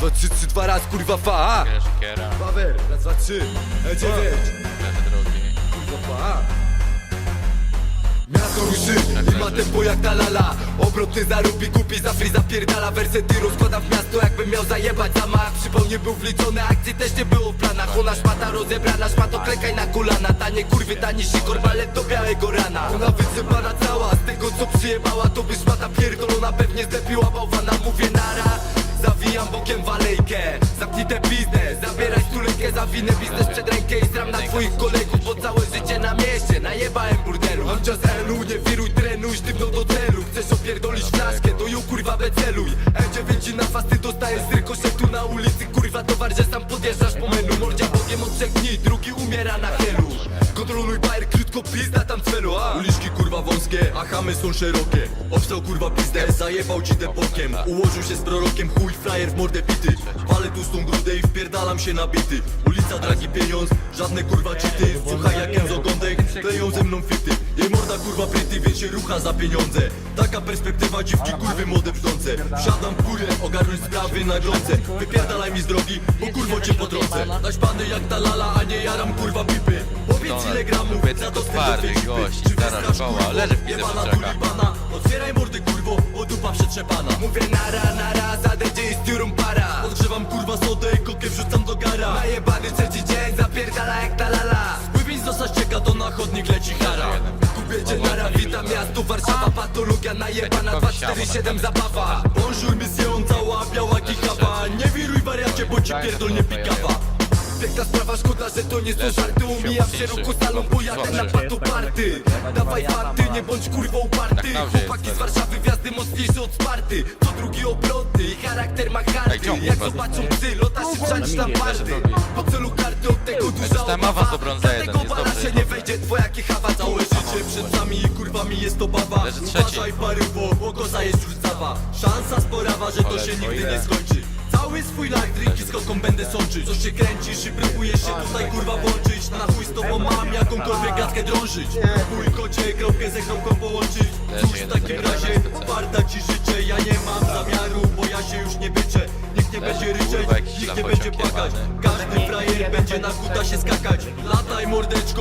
dwa, trzy, trzy, dwa raz, kurwa, fa. Kiera, Pawer, raz, dwa, trzy, e, dziewięć. Drugi. Kurwa, fa. Miasto ruszy ma tempo jak ta lala Obrotny zarobi, kupi za free zapierdala Wersety. Rozkłada w miasto jakbym miał zajebać zamach Przypał nie był wliczony, akcji też nie było w planach. Ona szmata rozebrana, szmato klekaj na kolana Tanie kurwy, tani sikor, balet do białego rana. Ona wysypana cała, z tego co przyjebała To by szmata pierdolona, pewnie zlepiła bałwana Mówię nara Zawijam bokiem walejkę. Zamknij ten biznes Zabieraj stulejkę Zawinę biznes przed rękę I zram na twoich kolegów Bo całe życie na mieście. Najebałem burdelu Mam czas elu Nie wiruj, trenuj Sztywno do celu. Chcesz opierdolić flaszkę To ją kurwa beceluj E9 na fasty dostajesz z rykoszetu na ulicy. Kurwa towar, że sam podjeżdżasz po menu. Mordzia bogiem od trzech dni Drugi umiera na Uliczki kurwa wąskie, a chamy są szerokie. Obstał kurwa pizdę, zajebał ci bokiem Ułożył się z prorokiem, chuj frajer w mordę pity Palę tłustą grudę i wpierdalam się na bity Ulica dragi pieniądz, żadne kurwa cheaty. Słuchaj jak Enzo Gądek, kleją ze mną fity. Jej morda kurwa pryty, więc się rucha za pieniądze. Taka perspektywa dziwki kurwy młode brzdące. Wsiadam w górę, ogarnąć sprawy na glące. Wypierdalaj mi z drogi, bo kurwo cię potrącę. Naśpany jak ta lala, a nie jaram kurwa pipy. Powiedz ile gramów, za to twardy gość, Czy wystrasz, kurwo? leży w Jebana. Otwieraj mordy kurwo, bo dupa przetrzepana. Mówię nara, nara Zadejdzie i tiurą para Odgrzewam kurwa sodę i kokę wrzucam do gara. Najebany trzeci dzień Zapierdala jak ta lala Pływiń z cieka, to na chodnik leci hara. Kupiecie nara, witam miasto Warszawa Patologia najebana. 247 zabawa. Bonjour mission, cała biała kichawa Nie wiruj wariacie, bo ci pierdolnie pikawa. Piękna sprawa, szkoda, że to nie są żarty. Umijam w szeroko salą, bo jadę na pato party Dawaj fanty, nie bądź kurwą uparty. Tak Chłopaki z. Warszawy, gwiazdy mocniejsze od Sparty To drugi obrotny, i charakter ma ciągnij Jak zobaczą psy, lota się wrzać na party Po celu karty od tego duża dostałem awans obawa. do brąza jeden, Dlatego jest bala dobry. się nie wejdzie, twoja kichawa Całe życie przed nami i kurwami jest to baba Leży trzeci. Uważaj parywo, bo koza jest już zawa. Szansa sporawa, że to Ale się nigdy twoje. nie skończy Cały swój life. Drinki z koką będę sączyć. Co się kręcisz i próbujesz się tutaj kurwa włączyć. Na chuj z tobą mam jakąkolwiek gadkę drążyć. Chuj kocie, kropkę ze kropką połączyć. Cóż w takim razie, warta ci życzę. Ja nie mam zamiaru, bo ja się już nie byczę. Nikt nie będzie ryczeć, nikt nie będzie płakać. Każdy frajer będzie na kuta się skakać. Lataj mordeczko,